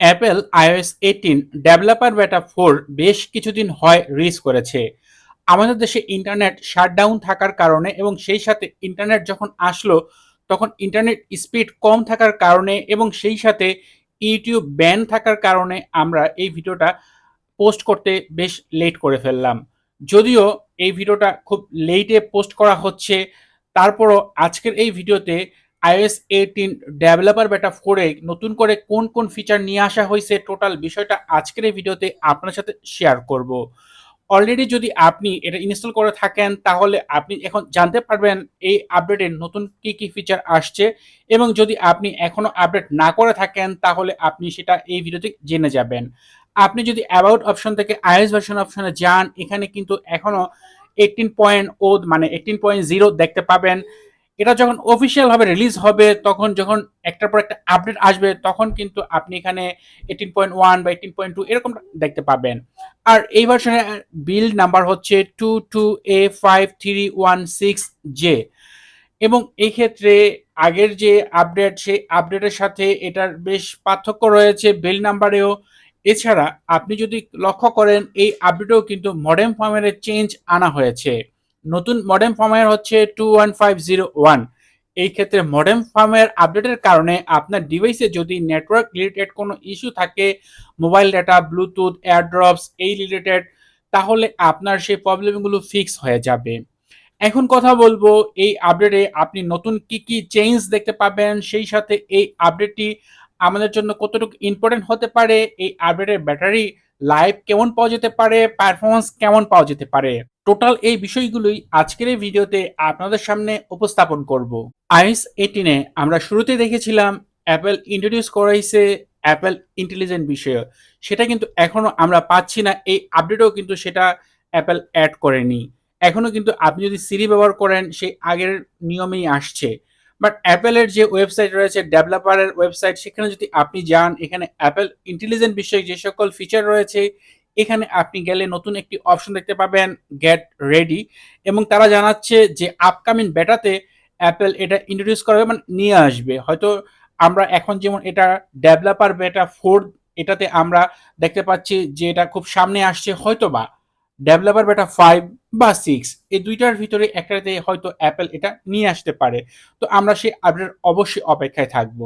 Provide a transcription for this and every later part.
Apple iOS eighteen developer beta four বেশ কিছুদিন হয় রিলিজ করেছে। আমাদের দেশে ইন্টারনেট শাটডাউন থাকার কারণে এবং সেই সাথে ইন্টারনেট যখন আসলো, তখন ইন্টারনেট স্পিড কম থাকার কারণে এবং সেই সাথে ইউটিউব ব্যান থাকার কারণে আমরা এই ভিডিওটা পোস্ট করতে বেশ লেট করে ফেললাম। যদিও এই ভিডিওটা খুব লেটে পোস্ট করা হচ্ছে, তারপরও আজকের এই ভিডিওতে iOS এইটিন ডেভেলপার বেটা ফোরে নতুন করে কোন কোন ফিচার নিয়ে আসা হয়েছে টোটাল বিষয়টা আজকের এই ভিডিওতে আপনার সাথে শেয়ার করব। অলরেডি যদি আপনি এটা ইনস্টল করে থাকেন, তাহলে আপনি এখন জানতে পারবেন এই আপডেটের নতুন কি কি ফিচার আসছে এবং যদি আপনি এখনও আপডেট না করে থাকেন, তাহলে আপনি সেটা এই ভিডিওতে জেনে যাবেন। আপনি যদি অ্যাবাউট অপশন থেকে আইএস ভার্সন অপশনে যান, এখানে কিন্তু এখনও এইটিন পয়েন্ট ও মানে এইটিন পয়েন্ট জিরো দেখতে পাবেন। এটা যখন অফিসিয়াল ভাবে রিলিজ হবে, তখন যখন একটার পর একটা আপডেট আসবে, তখন কিন্তু আপনি এখানে এইটিন পয়েন্ট ওয়ান বা এইটিন পয়েন্ট টু এরকম দেখতে পাবেন। আর এই ভার্সনের বিল্ড নাম্বার হচ্ছে two two A five three one six J এবং এই ক্ষেত্রে আগের যে আপডেট সেই আপডেটের সাথে এটার বেশ পার্থক্য রয়েছে বিল নাম্বারেও এছাড়া আপনি যদি লক্ষ্য করেন, এই আপডেটেও কিন্তু মডেম ফর্মের চেঞ্জ আনা হয়েছে। নতুন মডেম ফার্মওয়্যার হচ্ছে two one five zero one এই ক্ষেত্রে মডেম ফার্মওয়্যার আপডেটের কারণে আপনার ডিভাইসে যদি নেটওয়ার্ক রিলেটেড কোনো ইস্যু থাকে মোবাইল ডাটা ব্লুটুথ এয়ারড্রপস এই রিলেটেড তাহলে আপনার সেই প্রবলেমগুলো ফিক্স হয়ে যাবে। এখন কথা বলব, এই আপডেটে আপনি নতুন কি কি চেঞ্জ দেখতে পাবেন, সেই সাথে এই আপডেটটি আমাদের জন্য কতটুকু ইম্পর্টেন্ট হতে পারে, এই আপডেটের ব্যাটারি লাইফ কেমন পাওয়া যেতে পারে পারফরমেন্স কেমন পাওয়া যেতে পারে। টোটাল এই বিষয়গুলোই আজকের এই ভিডিওতে আপনাদের সামনে উপস্থাপন করব। আইএস এইটিনে আমরা শুরুতে দেখেছিলাম অ্যাপেল ইন্ট্রোডিউস করাইছে অ্যাপেল ইন্টেলিজেন্ট বিষয়। সেটা কিন্তু এখনও আমরা পাচ্ছি না, এই আপডেটও কিন্তু সেটা অ্যাপেল অ্যাড করেনি। এখনও কিন্তু আপনি যদি সিরি ব্যবহার করেন সেই আগের নিয়মেই আসছে। বাট অ্যাপেলের যে ওয়েবসাইট রয়েছে, ডেভেলপারের ওয়েবসাইট, সেখানে যদি আপনি যান, এখানে অ্যাপেল ইন্টেলিজেন্ট বিষয়ে যে সকল ফিচার রয়েছে এখানে আপনি গেলে নতুন একটি অপশন দেখতে পাবেন গেট রেডি এবং তারা জানাচ্ছে যে আপকামিং বেটাতে অ্যাপেল এটা ইন্ট্রোডিউস করবে মানে নিয়ে আসবে। হয়তো আমরা এখন যেমন এটা ডেভেলপার বেটা ফোর এটাতে আমরা দেখতে পাচ্ছি যে এটা খুব সামনে আসছে হয়তো বা ডেভেলপার বেটা ফাইভ বা সিক্স এই দুইটার ভিতরে একটাতে হয়তো অ্যাপেল এটা নিয়ে আসতে পারে। তো আমরা সেই আপডেট অবশ্যই অপেক্ষায় থাকব।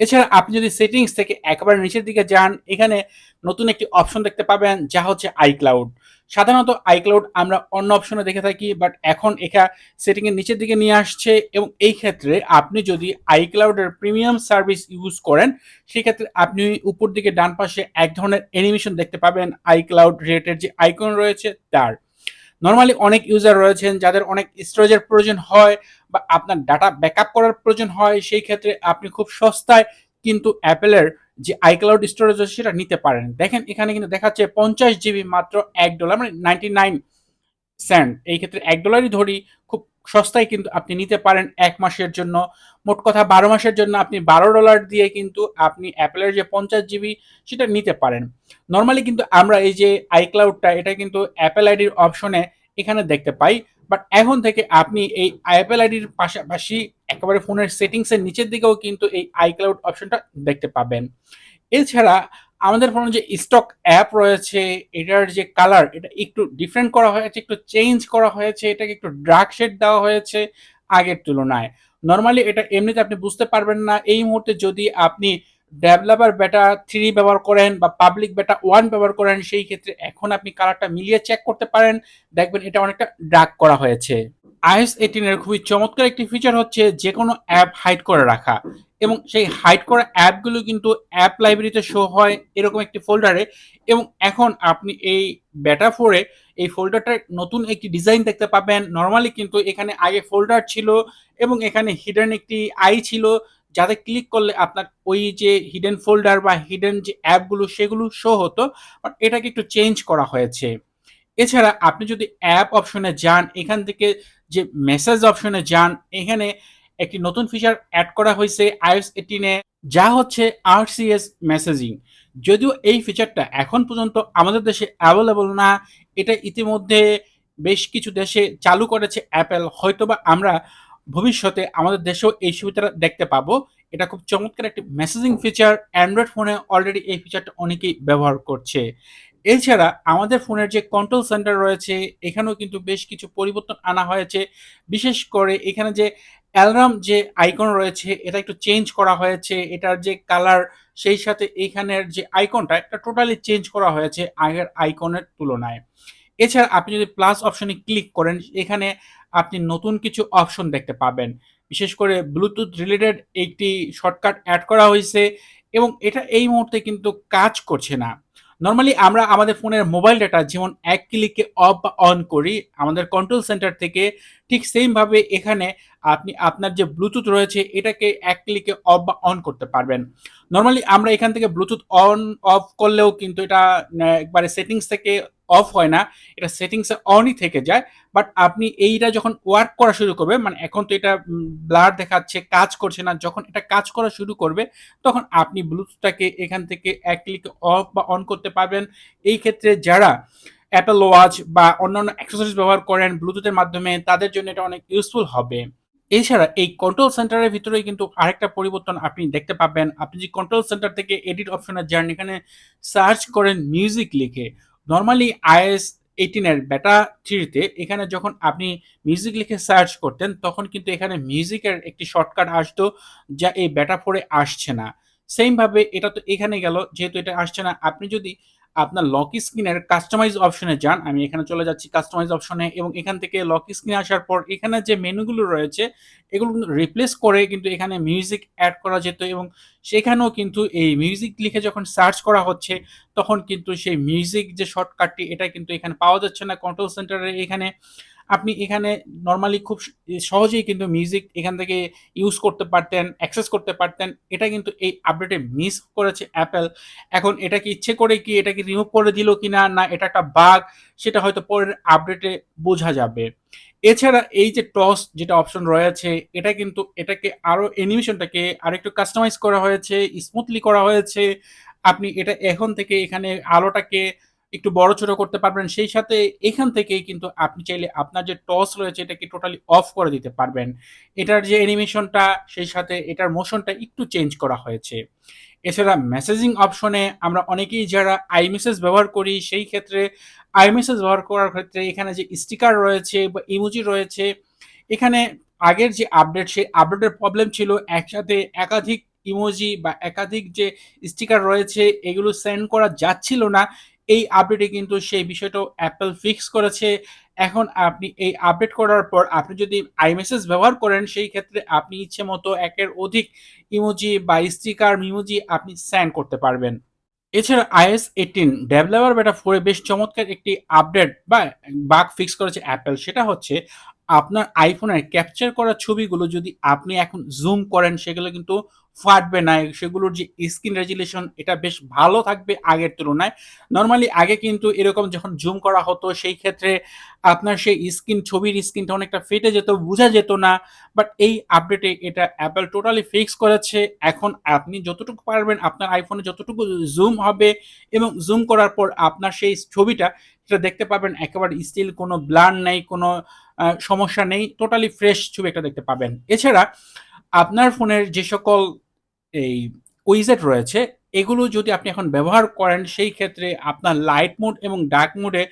এছাড়া আপনি যদি সেটিংস থেকে একেবারে নিচের দিকে যান, এখানে নতুন একটি অপশন দেখতে পাবেন, যা হচ্ছে আইক্লাউড সাধারণত আইক্লাউড আমরা অন্য অপশনে দেখে থাকি বাট এখন এখা সেটিং এর নিচের দিকে নিয়ে আসছে এবং এই ক্ষেত্রে আপনি যদি আইক্লাউডের প্রিমিয়াম সার্ভিস ইউজ করেন, সেক্ষেত্রে আপনি উপর দিকে ডান পাশে এক ধরনের অ্যানিমেশন দেখতে পাবেন আইক্লাউড রিলেটেড যে আইকন রয়েছে তার। নর্মালি অনেক ইউজার রয়েছেন যাদের অনেক স্টোরেজের প্রয়োজন হয় বা আপনার ডাটা ব্যাকআপ করার প্রয়োজন হয়, সেই ক্ষেত্রে আপনি খুব সস্তায় কিন্তু অ্যাপেলের যে আইক্লাউড স্টোরেজ আছে সেটা নিতে পারেন। দেখেন এখানে কিন্তু দেখাচ্ছে পঞ্চাশ জিবি মাত্র এক ডলার মানে নাইনটি নাইন সেন্ট এই ক্ষেত্রে এক ডলারই ধরি সস্তায় কিন্তু আপনি নিতে পারেন এক মাসের জন্য। মোট কথা বারো মাসের জন্য আপনি বারো ডলার দিয়ে কিন্তু আপনি অ্যাপেলের যে পঞ্চাশ জিবি সেটা নিতে পারেন। নর্মালি কিন্তু আমরা এই যে আইক্লাউডটা এটা কিন্তু অ্যাপেল আইডির অপশনে এখানে দেখতে পাই। বাট এখন থেকে আপনি এই অ্যাপেল আইডির পাশাপাশি একেবারে ফোনের সেটিংসের নিচের দিকেও কিন্তু এই আইক্লাউড অপশনটা দেখতে পাবেন। এছাড়া আমাদের ফোনে যে স্টক অ্যাপ রয়েছে, এটার যে কালার এটা একটু ডিফারেন্ট করা হয়েছে, একটু চেঞ্জ করা হয়েছে, এটাকে একটু ডার্ক শেড দেওয়া হয়েছে আগের তুলনায়। নর্মালি এটা এমনিতে আপনি বুঝতে পারবেন না। এই মুহূর্তে যদি আপনি ডেভেলপার বেটা থ্রি ব্যবহার করেন বা পাবলিক বেটা ওয়ান ব্যবহার করেন, সেই ক্ষেত্রে এখন আপনি কালারটা মিলিয়ে চেক করতে পারেন। দেখবেন এটা অনেকটা ডার্ক করা হয়েছে। আইএস এইটিনের খুবই চমৎকার একটি ফিচার হচ্ছে যে কোনো অ্যাপ হাইড করে রাখা। এবং সেই হাইড করা অ্যাপগুলো কিন্তু অ্যাপ লাইব্রেরিতে শো হয় এরকম একটি ফোল্ডারে এবং এখন আপনি এই বেটা ফোরে এই ফোল্ডারটার নতুন একটি ডিজাইন দেখতে পাবেন। নর্মালি কিন্তু এখানে আগে ফোল্ডার ছিল এবং এখানে হিডেন একটি আই ছিল, যাতে ক্লিক করলে আপনার ওই যে হিডেন ফোল্ডার বা হিডেন যে অ্যাপগুলো সেগুলো শো হতো বাট এটাকে একটু চেঞ্জ করা হয়েছে। এছাড়া আপনি যদি অ্যাপ অপশনে যান, এখান থেকে যে মেসেজ অপশনে যান, এখানে একটি নতুন ফিচার অ্যাড করা হয়েছে আইএস এইটিনে যা হচ্ছে আরসিএস মেসেজিং যদিও এই ফিচারটা এখন পর্যন্ত আমাদের দেশে অ্যাভেলেবল না, এটা ইতিমধ্যে বেশ কিছু দেশে চালু করেছে অ্যাপেল হয়তোবা আমরা ভবিষ্যতে আমাদের দেশেও এই সুবিধাটা দেখতে পাবো। এটা খুব চমৎকার একটি মেসেজিং ফিচার অ্যান্ড্রয়েড ফোনে অলরেডি এই ফিচারটা অনেকেই ব্যবহার করছে। এছাড়া আমাদের ফোনের যে কন্ট্রোল সেন্টার রয়েছে, এখানেও কিন্তু বেশ কিছু পরিবর্তন আনা হয়েছে। বিশেষ করে এখানে যে অ্যালার্ম যে আইকন রয়েছে, এটা একটু চেঞ্জ করা হয়েছে। এটার যে কালার সেই সাথে এখানের যে আইকনটা এটা টোটালি চেঞ্জ করা হয়েছে আগের আইকনের তুলনায়। এছাড়া আপনি যদি প্লাস অপশনে ক্লিক করেন, এখানে আপনি নতুন কিছু অপশন দেখতে পাবেন। বিশেষ করে ব্লুটুথ রিলেটেড একটি শর্টকাট অ্যাড করা হয়েছে এবং এটা এই মুহূর্তে কিন্তু কাজ করছে না। নর্মালি আমরা আমাদের ফোনের মোবাইল ডাটা যেমন এক ক্লিকে অফ বা অন করি, আমাদের কন্ট্রোল সেন্টার থেকে ঠিক সেমভাবে এখানে আপনি, আপনার যে ব্লুটুথ রয়েছে, এটাকে এক ক্লিকে অফ বা অন করতে পারবেন। নর্মালি আমরা এখান থেকে ব্লুটুথ অন অফ করলেও কিন্তু এটা একবারে সেটিংস থেকে অফ হয় না, এটা সেটিংসে অনই থেকে যায় বাট আপনি এইটা যখন ওয়ার্ক করা শুরু করবে মানে এখন তো এটা ব্লার দেখাচ্ছে, কাজ করছে না, যখন এটা কাজ করা শুরু করবে, তখন আপনি ব্লুটুথটাকে এখান থেকে এক ক্লিকে অফ বা অন করতে পারবেন। এই ক্ষেত্রে যারা অ্যাপেল ওয়াচ বা অন্যান্য অ্যাক্সেসরিজ ব্যবহার করেন ব্লুটুথের মাধ্যমে, তাদের জন্য এটা অনেক ইউজফুল হবে। এছাড়া এই কন্ট্রোল সেন্টারের ভিতরে কিন্তু আরেকটা পরিবর্তন আপনি দেখতে পাবেন। আপনি যে কন্ট্রোল সেন্টার থেকে এডিট অপশনে যান এখানে সার্চ করেন মিউজিক লিখে নর্মালি আইএস এইটিনের বেটা থ্রিতে এখানে যখন আপনি মিউজিক লিখে সার্চ করতেন, তখন কিন্তু এখানে মিউজিকের একটি শর্টকাট আসতো যা এই বেটা ফোরে আসছে না। সেমভাবে এটা তো এখানে গেল, যেহেতু এটা আসছে না, আপনি যদি আপনার লক স্ক্রিনের কাস্টমাইজ অপশনে যান। আমি এখানে চলে যাচ্ছি কাস্টমাইজ অপশনে এবং এখান থেকে লক স্ক্রিনে আসার পর এখানে যে মেনুগুলো রয়েছে, এগুলো রিপ্লেস করে কিন্তু এখানে মিউজিক অ্যাড করা যেত এবং সেখানেও কিন্তু এই মিউজিক লিখে যখন সার্চ করা হচ্ছে, তখন কিন্তু সেই মিউজিক যে শর্টকাটটি এটা কিন্তু এখানে পাওয়া যাচ্ছে না। কন্ট্রোল সেন্টারে এখানে আপনি এখানে নর্মালি খুব সহজেই কিন্তু মিউজিক এখান থেকে ইউজ করতে পারতেন অ্যাক্সেস করতে পারতেন। এটা কিন্তু এই আপডেটে মিস করেছে অ্যাপেল এখন এটা কি ইচ্ছে করে কি, এটা কি রিমুভ করে দিল কি না না এটা একটা বাগ সেটা হয়তো পরের আপডেটে বোঝা যাবে। এছাড়া এই যে টস যেটা অপশন রয়েছে, এটা কিন্তু এটাকে আরও অ্যানিমেশনটাকে আরও একটু কাস্টমাইজ করা হয়েছে স্মুথলি করা হয়েছে। আপনি এটা এখন থেকে এখানে আলোটাকে একটু বড় ছোট করতে পারবেন, সেই সাথে এখান থেকেই কিন্তু আপনি চাইলে আপনার যে টস রয়েছে এটাকে টোটালি অফ করে দিতে পারবেন। এটার যে অ্যানিমেশনটা সেই সাথে এটার মোশনটা একটু চেঞ্জ করা হয়েছে। এছাড়া মেসেজিং অপশনে আমরা অনেকেই যারা আইমেসেজ ব্যবহার করি, সেই ক্ষেত্রে আইমেসেজ ব্যবহার করার ক্ষেত্রে এখানে যে স্টিকার রয়েছে বা ইমোজি রয়েছে, এখানে আগের যে আপডেট সেই আপডেটের প্রবলেম ছিল একসাথে একাধিক ইমোজি বা একাধিক যে স্টিকার রয়েছে, এগুলো সেন্ড করা যাচ্ছিল না। এই আপডেটে কিন্তু সেই বিষয়টাও অ্যাপেল ফিক্স করেছে। এখন আপনি এই আপডেট করার পর আপনি যদি আইমেসেজ ব্যবহার করেন, সেই ক্ষেত্রে আপনি ইচ্ছে মতো একের অধিক ইমোজি বা স্টিকার মিমোজি আপনি স্যান্ড করতে পারবেন। এছাড়া আইএস এইটিন ডেভেলপার বেটা ফোরে বেশ চমৎকার একটি আপডেট বা বাগ ফিক্স করেছে অ্যাপেল সেটা হচ্ছে আপনার আইফোনের ক্যাপচার করা ছবিগুলো যদি আপনি এখন জুম করেন, সেগুলো কিন্তু ফাটবে না, সেগুলোর যে স্ক্রিন রেজুলেশন এটা বেশ ভালো থাকবে আগের তুলনায়। নর্মালি আগে কিন্তু এরকম যখন জুম করা হতো, সেই ক্ষেত্রে আপনার সেই স্ক্রিন ছবির স্ক্রিনটা অনেকটা ফেটে যেত, বোঝা যেত না। বাট এই আপডেটে এটা অ্যাপেল টোটালি ফিক্স করেছে। এখন আপনি যতটুকু পারবেন, আপনার আইফোনে যতটুকু জুম হবে এবং জুম করার পর আপনার সেই ছবিটা, সেটা দেখতে পাবেন, একেবারে স্টিল কোনো ব্লার নেই, কোনো সমস্যা নেই টোটালি ফ্রেশ ছবি একটা দেখতে পাবেন। এছাড়া আপনার ফোনের যে সকল এই উইজেট রয়েছে, এগুলো যদি আপনি এখন ব্যবহার করেন, সেই ক্ষেত্রে আপনার লাইট মোড এবং ডার্ক মোডে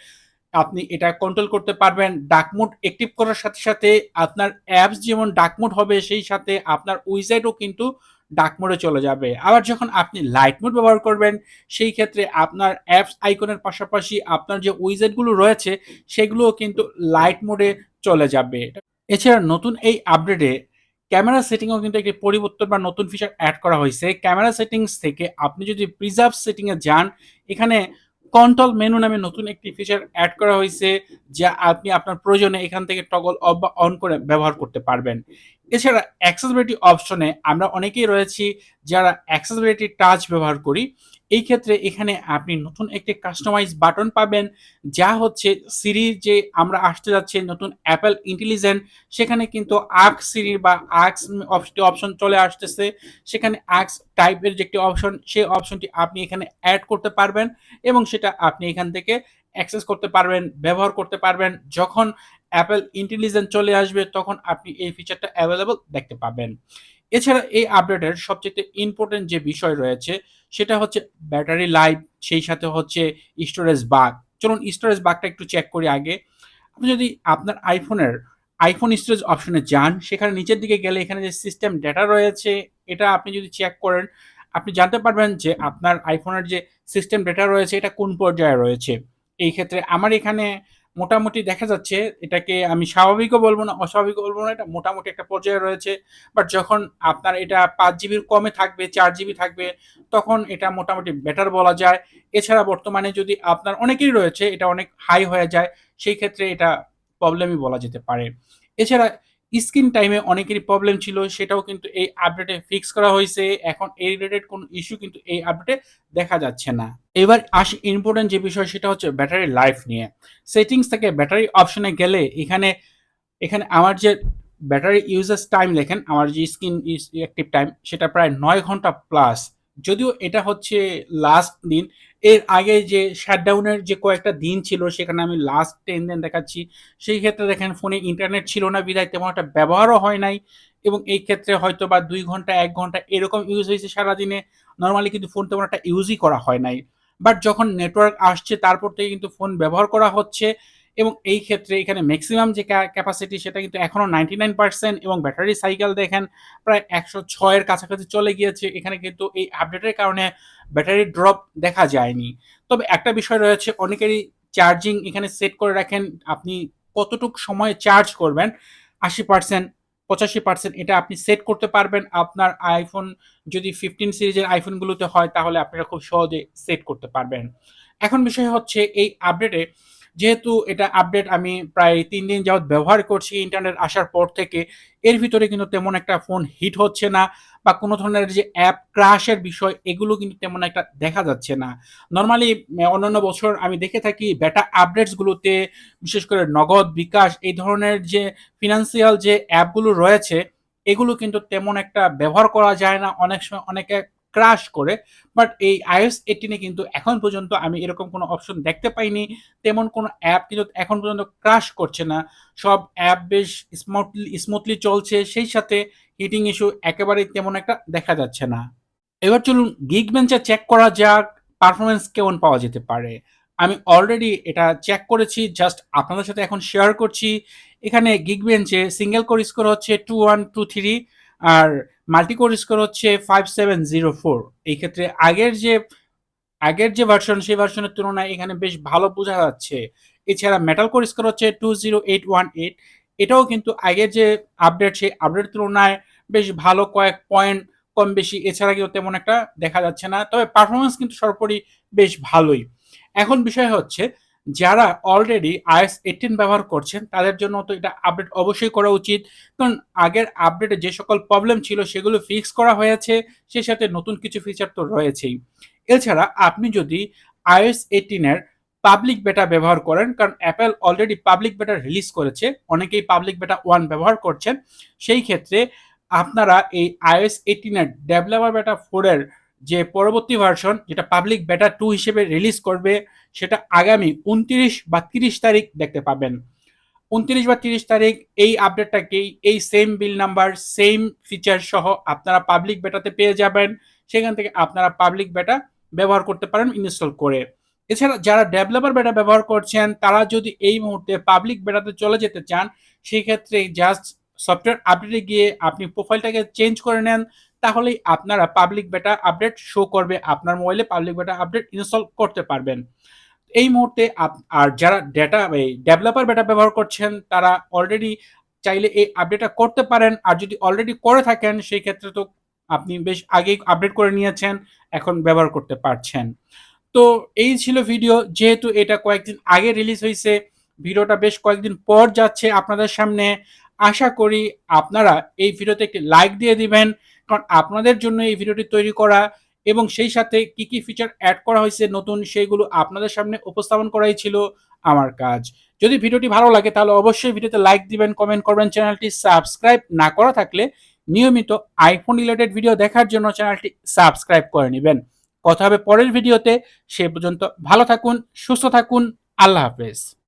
আপনি এটা কন্ট্রোল করতে পারবেন। ডার্ক মোড অ্যাক্টিভ করার সাথে সাথে আপনার অ্যাপস যেমন ডার্ক মোড হবে, সেই সাথে আপনার উইজেটও কিন্তু ডার্ক মোডে চলে যাবে। আবার যখন আপনি লাইট মোড ব্যবহার করবেন, সেই ক্ষেত্রে আপনার অ্যাপস আইকনের পাশাপাশি আপনার যে উইজেটগুলো রয়েছে, সেগুলোও কিন্তু লাইট মোডে চলে যাবে। এছাড়া নতুন এই আপডেটে ক্যামেরা সেটিংও কিন্তু একটি পরিবর্তন বা নতুন ফিচার অ্যাড করা হয়েছে। ক্যামেরা সেটিংস থেকে আপনি যদি প্রিজার্ভ সেটিংয়ে যান, এখানে কন্ট্রোল মেনু নামে নতুন একটি ফিচার অ্যাড করা হয়েছে, যা আপনি আপনার প্রয়োজনে এখান থেকে টগল অফ বা অন করে ব্যবহার করতে পারবেন। এছাড়া অ্যাক্সেসিবিলিটি অপশনে আমরা অনেকেই রয়েছি যারা অ্যাক্সেসিবিলিটি টাচ ব্যবহার করি। এই ক্ষেত্রে এখানে আপনি নতুন একটি কাস্টমাইজ বাটন পাবেন, যা হচ্ছে সিরির যে আমরা আসতে যাচ্ছে নতুন অ্যাপেল ইন্টেলিজেন্ট সেখানে কিন্তু আর্ক সিরি বা আর্কস অপশন চলে আসতেছে। সেখানে আর্কস টাইপের যে একটি অপশন সেই অপশনটি আপনি এখানে অ্যাড করতে পারবেন এবং সেটা আপনি এখান থেকে অ্যাক্সেস করতে পারবেন, ব্যবহার করতে পারবেন। যখন অ্যাপেল ইন্টেলিজেন্ট চলে আসবে, তখন আপনি এই ফিচারটা অ্যাভেলেবল দেখতে পাবেন। এছাড়া এই আপডেটের সবচেয়ে ইম্পর্টেন্ট যে বিষয় রয়েছে, সেটা হচ্ছে ব্যাটারি লাইফ সেই সাথে হচ্ছে স্টোরেজ বাগ চলুন স্টোরেজ বাগটা একটু চেক করি আগে। আপনি যদি আপনার আইফোনের আইফোন স্টোরেজ অপশনে যান, সেখানে নিচের দিকে গেলে এখানে যে সিস্টেম ডেটা রয়েছে, এটা আপনি যদি চেক করেন, আপনি জানতে পারবেন যে আপনার আইফোনের যে সিস্টেম ডেটা রয়েছে, এটা কোন পর্যায়ে রয়েছে। এই ক্ষেত্রে আমার এখানে মোটামুটি দেখা যাচ্ছে এটাকে আমি স্বাভাবিকও বলব না, অস্বাভাবিকও বলব না, এটা মোটামুটি একটা পর্যায়ে রয়েছে। বাট যখন আপনার এটা পাঁচ জিবির কমে থাকবে, চার জিবি থাকবে, তখন এটা মোটামুটি বেটার বলা যায়। এছাড়া বর্তমানে যদি আপনার অনেকেরই রয়েছে, এটা অনেক হাই হয়ে যায়, সেই ক্ষেত্রে এটা প্রবলেমই বলা যেতে পারে। এছাড়া স্ক্রিন টাইমে অনেকেরই প্রবলেম ছিল, সেটাও কিন্তু এই আপডেটে ফিক্স করা হয়েছে। এখন এই রিলেটেড কোনো ইস্যু কিন্তু এই আপডেটে দেখা যাচ্ছে না। এবার আসি ইম্পর্টেন্ট যে বিষয়, সেটা হচ্ছে ব্যাটারি লাইফ নিয়ে। সেটিংস থেকে ব্যাটারি অপশনে গেলে এখানে এখানে আমার যে ব্যাটারি ইউজেস টাইম লেখেন আমার যে স্ক্রিন অ্যাক্টিভ টাইম সেটা প্রায় নয় ঘণ্টা প্লাস যদিও এটা হচ্ছে লাস্ট দিন। এর আগে যে শাটডাউনের যে কয়েকটা দিন ছিল, সেখানে আমি লাস্ট টেন দিন দেখাচ্ছি। সেই ক্ষেত্রে দেখেন ফোনে ইন্টারনেট ছিল না বিদায় তেমন একটা ব্যবহারও হয় নাই। এবং এই ক্ষেত্রে হয়তো বা দুই ঘণ্টা, এক ঘণ্টা এরকম ইউজ হয়েছে সারাদিনে। নর্মালি কিন্তু ফোন তেমন একটা ইউজই করা হয় নাই। বাট যখন নেটওয়ার্ক আসছে, তারপর থেকে কিন্তু ফোন ব্যবহার করা হচ্ছে। এবং এই ক্ষেত্রে এখানে ম্যাক্সিমাম যে ক্যাপাসিটি সেটা কিন্তু এখনও নাইনটি নাইন পার্সেন্ট এবং ব্যাটারি সাইকেল দেখেন প্রায় একশো ছয়ের কাছাকাছি চলে গিয়েছে। এখানে কিন্তু এই আপডেটের কারণে ব্যাটারি ড্রপ দেখা যায়নি। তবে একটা বিষয় রয়েছে, অনেকেরই চার্জিং এখানে সেট করে রাখেন, আপনি কতটুক সময় চার্জ করবেন, আশি পার্সেন্ট পঁচাশি পার্সেন্ট এটা আপনি সেট করতে পারবেন। আপনার আইফোন যদি ফিফটিন সিরিজের আইফোনগুলোতে হয়, তাহলে আপনারা খুব সহজে সেট করতে পারবেন। এখন বিষয় হচ্ছে, এই আপডেটে যেহেতু এটা আপডেট আমি প্রায় তিন দিন যাবৎ ব্যবহার করছি ইন্টারনেট আসার পর থেকে, এর ভিতরে কিন্তু তেমন একটা ফোন হিট হচ্ছে না বা কোনো ধরনের যে অ্যাপ ক্রাশের বিষয়, এগুলো কিন্তু তেমন একটা দেখা যাচ্ছে না। নর্মালি অন্যান্য বছর আমি দেখে থাকি বেটা আপডেটসগুলোতে বিশেষ করে নগদ, বিকাশ এই ধরনের যে ফিনান্সিয়াল যে অ্যাপগুলো রয়েছে, এগুলো কিন্তু তেমন একটা ব্যবহার করা যায় না। অনেক সময় অনেকে ক্রাশ করে বাট এই আইএস এইটিনে কিন্তু এখন পর্যন্ত আমি এরকম কোনো অপশন দেখতে পাইনি। তেমন কোনো অ্যাপ কিন্তু এখন পর্যন্ত ক্রাশ করছে না। সব অ্যাপ বেশ স্মুথলি স্মুথলি চলছে। সেই সাথে হিটিং ইস্যু একেবারেই তেমন একটা দেখা যাচ্ছে না। এবার চলুন গিগ বেঞ্চে চেক করা যাক পারফরমেন্স কেমন পাওয়া যেতে পারে। আমি অলরেডি এটা চেক করেছি জাস্ট আপনাদের সাথে এখন শেয়ার করছি। এখানে গিগ বেঞ্চে সিঙ্গেল কোর স্কোর হচ্ছে টু ওয়ান টু থ্রি আর মাল্টিকোর স্কোর হচ্ছে ফাইভ সেভেন জিরো ফোর এই ক্ষেত্রে আগের যে আগের যে ভার্সন সেই ভার্সনের তুলনায় এখানে বেশ ভালো বোঝা যাচ্ছে। এছাড়া মেটাল কোর স্কোর হচ্ছে two zero eight one eight এটাও কিন্তু আগের যে আপডেট সেই আপডেট তুলনায় বেশ ভালো, কয়েক পয়েন্ট কম বেশি। এছাড়া কিন্তু তেমন একটা দেখা যাচ্ছে না। তবে পারফরমেন্স কিন্তু সর্বোপরি বেশ ভালোই। এখন বিষয় হচ্ছে যারা অলরেডি আইএস এইটিন ব্যবহার করছেন, তাদের জন্য তো এটা আপডেট অবশ্যই করা উচিত। কারণ আগের আপডেটে যে সকল প্রবলেম ছিল, সেগুলো ফিক্স করা হয়েছে, সেই সাথে নতুন কিছু ফিচার তো রয়েছেই। এছাড়া আপনি যদি আইএস এইটিনের পাবলিক বেটা ব্যবহার করেন, কারণ Apple already public beta release করেছে, অনেকেই পাবলিক বেটা ওয়ান ব্যবহার করছেন, সেই ক্ষেত্রে আপনারা এই আইএস এইটিনের ডেভেলপার বেটা ফোরের যে পরবর্তী ভার্সন যেটা পাবলিক বেটা টু হিসেবে রিলিজ করবে, সেটা আগামী উনত্রিশ বা তিরিশ তারিখ দেখতে পাবেন। উনত্রিশ বা তিরিশ তারিখ এই আপডেটটাকেই এই same build number same feature সহ আপনারা পাবলিক বেটাতে পেয়ে যাবেন। সেখান থেকে আপনারা পাবলিক বেটা ব্যবহার করতে পারেন ইনস্টল করে। এছাড়া যারা ডেভেলপার বেটা ব্যবহার করছেন, তারা যদি এই মুহূর্তে পাবলিক বেটাতে চলে যেতে চান সেই ক্ষেত্রে জাস্ট সফটওয়্যার আপডেটে গিয়ে আপনি প্রোফাইলটাকে চেঞ্জ করে নেন। তাহলেই আপনারা পাবলিক বেটা আপডেট শো করবে, আপনার মোবাইলে পাবলিক বেটা আপডেট ইনস্টল করতে পারবেন। এই মুহূর্তে আর যারা ডেটা ডেভেলপার বেটা ব্যবহার করছেন, তারা অলরেডি চাইলে এই আপডেটটা করতে পারেন, আর যদি অলরেডি করে থাকেন, সেই ক্ষেত্রে তো আপনি বেশ আগেই আপডেট করে নিয়েছেন, এখন ব্যবহার করতে পারছেন। তো এই ছিল ভিডিও যেহেতু এটা কয়েকদিন আগে রিলিজ হয়েছে ভিডিওটা বেশ কয়েকদিন পর যাচ্ছে আপনাদের সামনে। আশা করি আপনারা এই ভিডিওতে একটি লাইক দিয়ে দিবেন, কারণ আপনাদের জন্য এই ভিডিওটি তৈরি করা এবং সেই সাথে কি কি ফিচার অ্যাড করা হয়েছে নতুন সেইগুলো আপনাদের সামনে উপস্থাপন করাই ছিল আমার কাজ। যদি ভিডিওটি ভালো লাগে তাহলে অবশ্যই ভিডিওতে লাইক দিবেন কমেন্ট করবেন চ্যানেলটি সাবস্ক্রাইব না করা থাকলে নিয়মিত আইফোন রিলেটেড ভিডিও দেখার জন্য চ্যানেলটি সাবস্ক্রাইব করে নেবেন। কথা হবে পরের ভিডিওতে সে পর্যন্ত ভালো থাকুন, সুস্থ থাকুন, আল্লাহ হাফেজ।